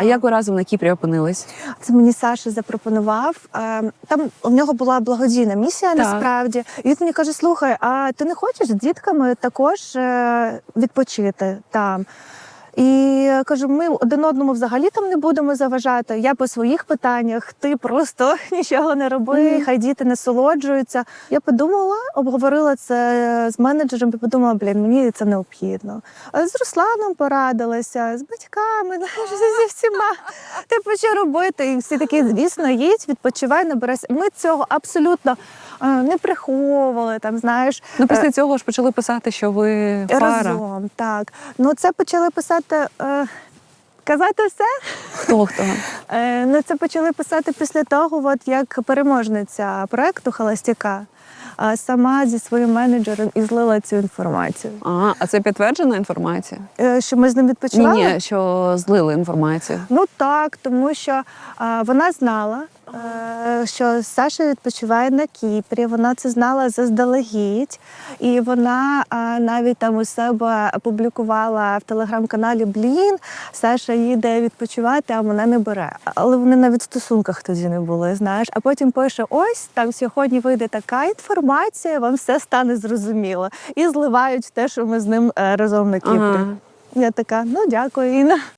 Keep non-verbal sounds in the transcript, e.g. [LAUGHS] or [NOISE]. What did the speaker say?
А як ви разом на Кіпрі опинились? Це мені Саша запропонував. Е, Там у нього була благодійна місія Так. насправді. І він мені каже: слухай, а ти не хочеш з дітками також е, відпочити там? І кажу, ми один одному взагалі там не будемо заважати. Я по своїх питаннях, ти просто [LAUGHS] нічого не роби, Мгм. хай діти насолоджуються. Я подумала, обговорила це з менеджером і подумала, блін, мені це необхідно. А З Русланом порадилася, з батьками, [LAUGHS] зі всіма. Типу, що робити? І всі такі, звісно, їдь, відпочивай, набирайся. Ми цього абсолютно е, не приховували. Там, знаєш, Ну після цього ж почали писати, що ви пара. разом. Так. Ну, це почали писати. Е, казати все. Хто хто? [LAUGHS] Е, ну, це почали писати після того, от як переможниця проекту Холостяка сама зі своїм менеджером і злила цю інформацію. А, а це підтверджена інформація? Е, що ми з ним відпочивали? ні, що злили інформацію. Ну так, тому що е, вона знала, е, що Саша відпочиває на Кіпрі. Вона це знала заздалегідь, і вона навіть там у себе публікувала в телеграм-каналі Блін, Саша їде відпочивати, а мене не бере. Але вони навіть в стосунках тоді не були. Знаєш, а потім пише: ось там сьогодні вийде така інформація, вам все стане зрозуміло. І зливають те, що ми з ним е, разом на Кіпрі. Ага. Я така, ну дякую, Інна.